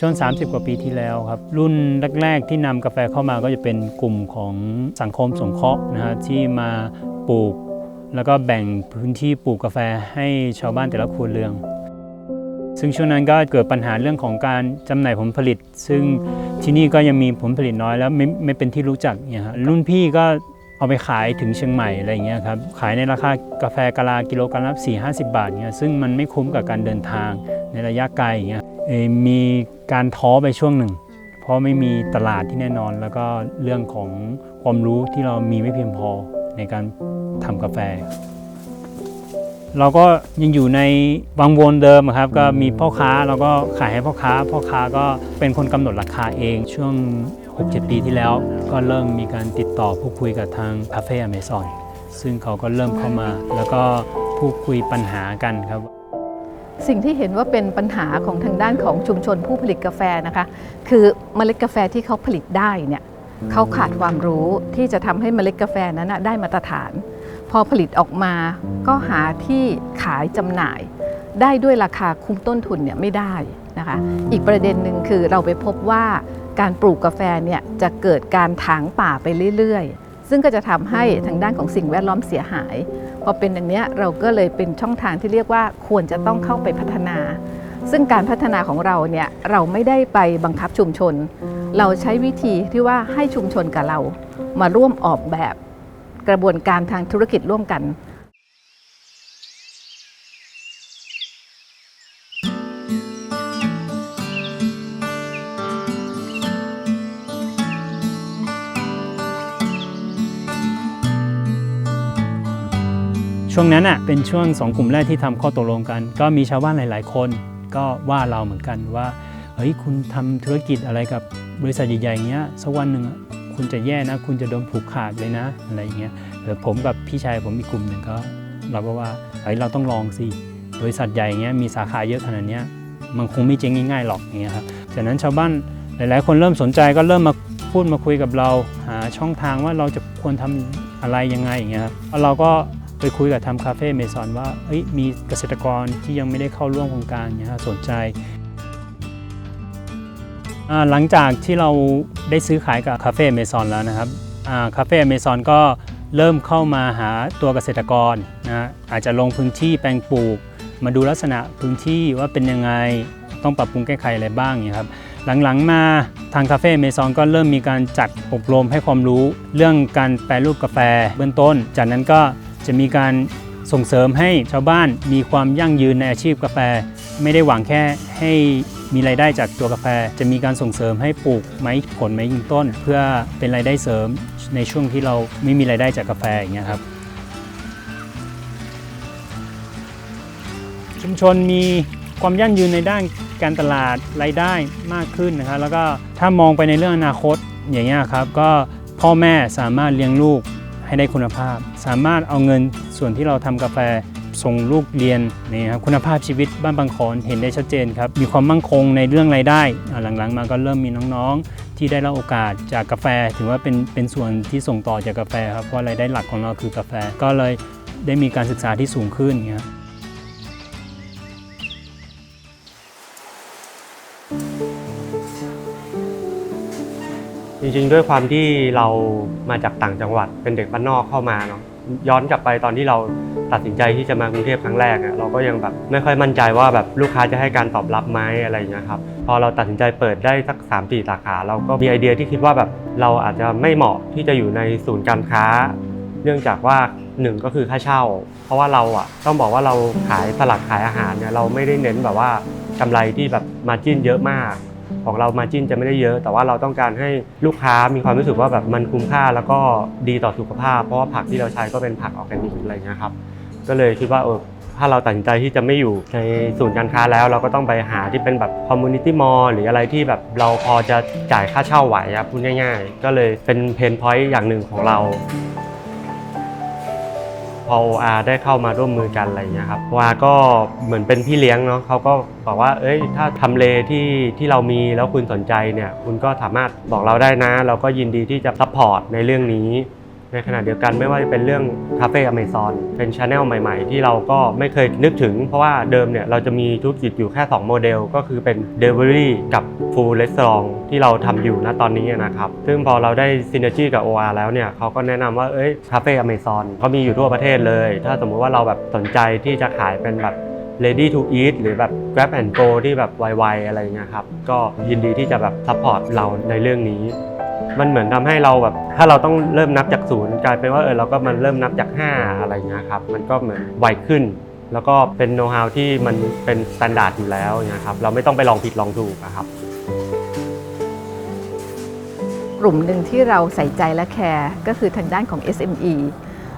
ช่วง 30 กว่าปีที่แล้วครับ รุ่นแรก ๆ ที่นำกาแฟเข้ามาก็จะเป็นกลุ่มของสังคมสงเคราะห์นะฮะที่มาปลูก แล้วก็แบ่งพื้นที่ปลูกกาแฟให้ชาวบ้านแต่ละครัวเรือนซึ่งช่วงนั้นก็เกิดปัญหาเรื่องของการจำหน่ายผลผลิต ซึ่งที่นี่ก็ยังมีผลผลิตน้อยแล้วไม่ไม่เป็นที่รู้จักเนี่ยฮะรุ่นพี่ก็ เอาไปขายถึงเชียงใหม่อะไรเงี้ยครับขายในราคากาแฟกะลากิโลกรัมละ4 50บาทเนี่ยซึ่งมันไม่คุ้มกับการเดินทางในระยะไกลอย่างเงี้ยมีการท้อไปช่วงหนึ่ง เพราะไม่มีตลาดที่แน่นอน แล้วก็เรื่องของความรู้ที่เรามีไม่เพียงพอในการทำกาแฟ เราก็ยังอยู่ในวังวนเดิมครับ ก็มีพ่อค้าเราก็ขายให้พ่อค้า พ่อค้าก็เป็นคนกำหนดราคาเองช่วง 6-7 ปีที่แล้ว ก็เริ่มมีการติดต่อพูดคุยกับทางคาเฟ่อเมซอนซึ่งเขาก็เริ่มเข้ามา แล้วก็พูดคุยปัญหากันครับ สิ่งที่เห็นว่าเป็นปัญหาของทางด้านของชุมชนผู้ผลิตกาแฟนะคะ คือเมล็ดกาแฟที่เขาผลิตได้เนี่ยเขาขาดความรู้ที่จะทำให้เมล็ดกาแฟนั้นได้มาตรฐาน พอผลิตออกมาก็หาที่ขายจำหน่าย ได้ด้วยราคาคุ้มต้นทุนเนี่ยไม่ได้นะคะ อีกประเด็นหนึ่งคือเราไปพบว่า การปลูกกาแฟเนี่ยจะเกิดการถางป่าไปเรื่อยๆ ซึ่งก็จะทำให้ทางด้านของสิ่งแวดล้อมเสียหาย พอเป็นอย่างเนี้ยเราก็เลยเป็นช่องทางที่เรียกว่าควรจะต้องเข้าไปพัฒนา ซึ่งการพัฒนาของเราเนี่ยเราไม่ได้ไปบังคับชุมชน เราใช้วิธีที่ว่าให้ชุมชนกับเรา มาร่วมออกแบบกระบวนการทางธุรกิจร่วมกัน ช่วงนั้นอะเป็นช่วงสองกลุ่มแรกที่ทำข้อตกลงกัน ก็มีชาวบ้านหลาย ๆ คน ก็ว่าเราเหมือนกันว่าเฮ้ยคุณทำธุรกิจอะไรกับบริษัทใหญ่ๆอย่างเงี้ยสักวันหนึ่งคุณจะแย่นะ คุณจะโดนผูกขาดเลยนะอะไรอย่างเงี้ยเออผมกับพี่ชายผมอีกกลุ่มหนึ่งก็เราก็ว่าเฮ้ยเราต้องลองสิบริษัทใหญ่เงี้ยมีสาขาเยอะขนาดเนี้ยมันคงไม่เจ๊งง่ายๆหรอกอย่างเงี้ยครับจากนั้นชาวบ้านหลาย ๆ คนเริ่มสนใจก็เริ่มมาพูดมาคุยกับเรา หาช่องทางว่าเราจะควรทำอะไรยังไงอย่างเงี้ยครับแล้วเราก็ ไปคุยกับทำคาเฟ่เมซอนว่าเอ้ยมีเกษตรกรที่ยังไม่ได้เข้าร่วมโครงการเนี่ยสนใจ หลังจากที่เราได้ซื้อขายกับคาเฟ่เมซอนแล้วนะครับคาเฟ่เมซอนก็เริ่มเข้ามาหาตัวเกษตรกรนะฮะอาจจะลงพื้นที่แปลงปลูก มาดูลักษณะพื้นที่ว่าเป็นยังไงต้องปรับปรุงแก้ไขอะไรบ้างเนี่ยครับหลังๆมาทางคาเฟ่เมซอนก็เริ่มมีการจัดอบรมให้ความรู้ เรื่องการแปรรูปกาแฟเบื้องต้น จากนั้นก็ จะมีการส่งเสริมให้ชาวบ้านมีความยั่งยืนในอาชีพกาแฟ ไม่ได้หวังแค่ให้มีรายได้จากตัวกาแฟ จะมีการส่งเสริมให้ปลูกไม้ผลไม้ยืนต้น เพื่อเป็นรายได้เสริมในช่วงที่เราไม่มีรายได้จากกาแฟอย่างเงี้ยครับชุมชนมีความยั่งยืนในด้านการตลาดรายได้มากขึ้นนะครับแล้วก็ถ้ามองไปในเรื่องอนาคตอย่างเงี้ยครับก็พ่อแม่สามารถเลี้ยงลูก ให้ได้คุณภาพ สามารถเอาเงินส่วนที่เราทำกาแฟส่งลูกเรียนนี่ครับคุณภาพชีวิตบ้านบางขอนเห็นได้ชัดเจนครับ มีความมั่งคงในเรื่องรายได้ หลังๆ มาก็เริ่มมีน้องๆ ที่ได้รับโอกาสจากกาแฟ ถือว่าเป็นเป็นส่วนที่ส่งต่อจากกาแฟครับเพราะรายได้หลักของเราคือกาแฟ ก็เลยได้มีการศึกษาที่สูงขึ้นครับ ริงๆ ด้วยความที่เรามาจากต่างจังหวัดเป็นเด็กบ้านนอกเข้ามาเนาะย้อนกลับไปตอนที่เราตัดสินใจที่จะมากรุงเทพครั้งแรกอะเราก็ยังแบบไม่ค่อยมั่นใจว่าแบบลูกค้าจะให้การตอบรับไหมอะไรอย่างเงี้ยครับพอเราตัดสินใจเปิดได้สัก3 4สาขา เราก็มีไอเดียที่คิดว่าแบบเราอาจจะไม่เหมาะที่จะอยู่ในศูนย์การค้า เนื่องจากว่าหนึ่งก็คือค่าเช่า เพราะว่าเราอะต้องบอกว่าเราขายสลัดขายอาหารเนี่ยเราไม่ได้เน้นแบบว่ากำไรที่แบบมาจิ้นเยอะมาก ของเรามาจิ้นจะไม่ได้เยอะ แต่ว่าเราต้องการให้ลูกค้ามีความรู้สึกว่าแบบมันคุ้มค่าแล้วก็ดีต่อสุขภาพ เพราะว่าผักที่เราใช้ก็เป็นผักออร์แกนิกอะไรเงี้ยครับก็เลยคิดว่าเออถ้าเราตัดสินใจที่จะไม่อยู่ในศูนย์การค้าแล้ว เราก็ต้องไปหาที่เป็นแบบคอมมูนิตี้มอลล์หรืออะไรที่แบบเราพอจะจ่ายค่าเช่าไหวครับพูดง่าย ๆ ก็เลยเป็นเพนพอยต์อย่างหนึ่งของเรา พอ OR ได้เข้ามาร่วมมือกันอะไรอย่างเงี้ยครับวาก็เหมือนเป็นพี่เลี้ยงเนาะเขาก็บอกว่า เอ้ย ถ้าทำเลที่ที่เรามีแล้วคุณสนใจเนี่ย คุณก็สามารถบอกเราได้นะ เราก็ยินดีที่จะซัพพอร์ตในเรื่องนี้ ในขณะเดียวกันไม่ว่าจะเป็นเรื่องคาเฟ่อเมซอนเป็นชาแนลใหม่ๆ ที่เราก็ไม่เคยนึกถึง เพราะว่าเดิมเนี่ยเราจะมีธุรกิจอยู่แค่ 2 โมเดล ก็คือเป็น Delivery กับ Full Restaurant ที่เราทำอยู่ณตอนนี้นะครับ ซึ่งพอเราได้ซินเนอร์จีกับ OR แล้วเนี่ยเขาก็แนะนำว่าเอ้ยคาเฟ่อเมซอนเขามีอยู่ทั่วประเทศเลย ถ้าสมมุติว่าเราแบบสนใจที่จะขายเป็นแบบ ready to eat หรือแบบ grab and go ที่แบบไวๆอะไรเงี้ยครับก็ยินดีที่จะแบบ support เราในเรื่องนี้ มันเหมือนทำให้เราแบบถ้าเราต้องเริ่มนับจากศูนย์กลายเป็นว่าเออเราก็มันเริ่มนับจาก 5 อะไรเงี้ยครับมันก็เหมือนไวขึ้น แล้วก็เป็นโน้ตฮาวที่มันเป็นสแตนดาร์ดอยู่แล้วนะครับเราไม่ต้องไปลองผิดลองถูกอะครับกลุ่มหนึ่งที่เราใส่ใจและแคร์ก็คือทางด้านของ SME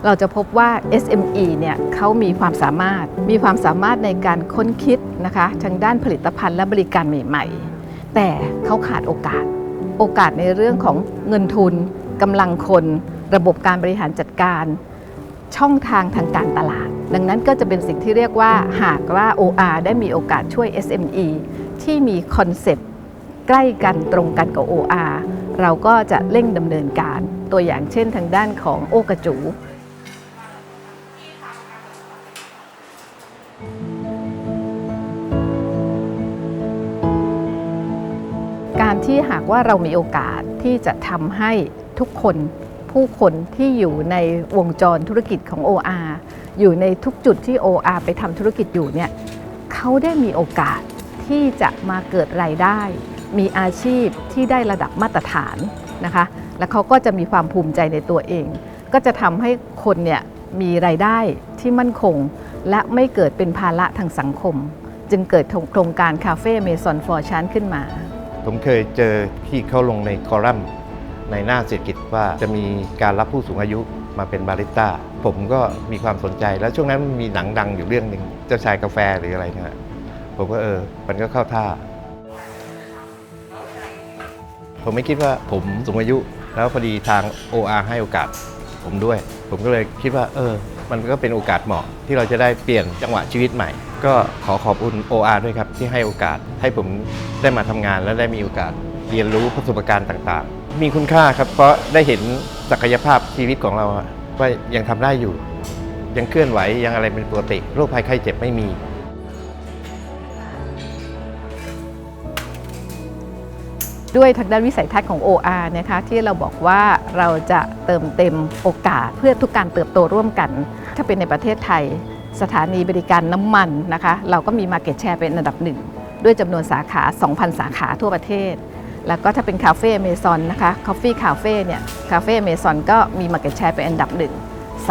เราจะพบว่า SME เนี่ยเขามีความสามารถ มีความสามารถในการค้นคิดนะคะทางด้านผลิตภัณฑ์และบริการใหม่ ๆ แต่เขาขาดโอกาส โอกาสในเรื่องของเงินทุนกำลังคน ระบบการบริหารจัดการ ช่องทางทางการตลาด ดังนั้นก็จะเป็นสิ่งที่เรียกว่าหากว่า OR ได้มีโอกาสช่วย SME ที่มีคอนเซปต์ใกล้กันตรงกันกับ OR เราก็จะเร่งดำเนินการ ตัวอย่างเช่นทางด้านของโอกระจูกา ที่หากว่าเรามีโอกาสที่จะทำให้ทุกคนผู้คนที่อยู่ในวงจรธุรกิจของ OR อยู่ในทุกจุดที่ OR ไปทำธุรกิจอยู่เนี่ยเขาได้มีโอกาสที่จะมาเกิดรายได้ มีอาชีพที่ได้ระดับมาตรฐานนะคะ และเขาก็จะมีความภูมิใจในตัวเอง ก็จะทำให้คนเนี่ยมีรายได้ที่มั่นคง และไม่เกิดเป็นภาระทางสังคม จึงเกิดโครงการคาเฟ่เมซอนฟอร์ชันขึ้นมา ผมเคยเจอที่เขาลงในคอลัมน์ในหน้าเศรษฐกิจว่าจะมีการรับผู้สูงอายุมาเป็นบาริสต้า ผมก็มีความสนใจ แล้วช่วงนั้นมีหนังดังอยู่เรื่องหนึ่งเจ้าชายกาแฟหรืออะไรเนี่ยผมก็เออ มันก็เข้าท่า ผมไม่คิดว่าผมสูงอายุ แล้วพอดีทาง OR ให้โอกาสผมด้วย ผมก็เลยคิดว่า เออ มันก็เป็นโอกาสเหมาะที่เราจะได้เปลี่ยนจังหวะชีวิตใหม่ ก็ขอขอบคุณ OR ด้วยครับที่ให้โอกาสให้ผมได้มาทำงานและได้มีโอกาสเรียนรู้ประสบการณ์ต่างๆ มีคุณค่าครับเพราะได้เห็นศักยภาพชีวิตของเราว่ายังทำได้อยู่ ยังเคลื่อนไหวยังอะไรเป็นปกติโรคภัยไข้เจ็บไม่มี ด้วยทางด้านวิสัยทัศน์ของ OR นะคะที่เราบอกว่าเราจะเติมเต็มโอกาสเพื่อทุกการเติบโตร่วมกัน ถ้าเป็นในประเทศไทย สถานีบริการน้ำมันนะคะเราก็มี Market Share เป็นอันดับหนึ่งด้วยจำนวนสาขา 2,000 สาขาทั่วประเทศ แล้วก็ถ้าเป็นคาเฟ่เมซอนนะคะคอฟฟี่คาเฟ่เนี่ยคาเฟ่เมซอนก็มี Market Share เป็นอันดับหนึ่ง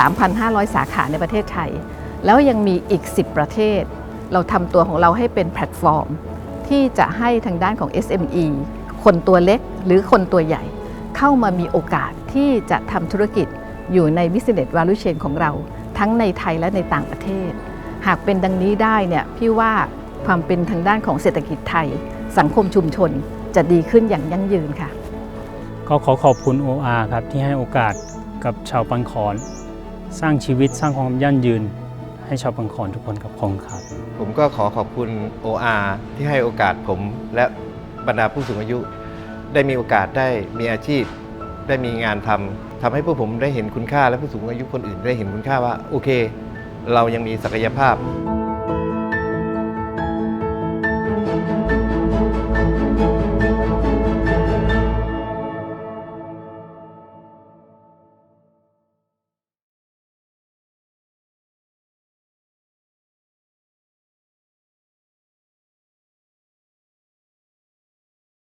3,500 สาขาในประเทศไทย แล้วยังมีอีก 10 ประเทศ เราทำตัวของเราให้เป็นแพลตฟอร์ม ที่จะให้ทางด้านของ SME คนตัวเล็กหรือคนตัวใหญ่ เข้ามามีโอกาสที่จะทำธุรกิจอยู่ใน Business Value Chain ของเรา ทั้งในไทยและในต่างประเทศ หากเป็นดังนี้ได้เนี่ยพี่ว่าความเป็นทางด้านของเศรษฐกิจไทย สังคมชุมชนจะดีขึ้นอย่างยั่งยืนค่ะ ก็ขอขอบคุณ OR ครับที่ให้โอกาสกับชาวปังคอน สร้างชีวิตสร้างความยั่งยืน ให้ชาวปังคอนทุกคนกับของครับ ผมก็ขอขอบคุณ OR ที่ให้โอกาสผมและบรรดาผู้สูงอายุ ได้มีโอกาสได้มีอาชีพ ได้มีงานทำทำให้พวกผมได้เห็นคุณค่าและผู้สูงอายุคนอื่นได้เห็นคุณค่าว่า โอเค เรายังมีศักยภาพ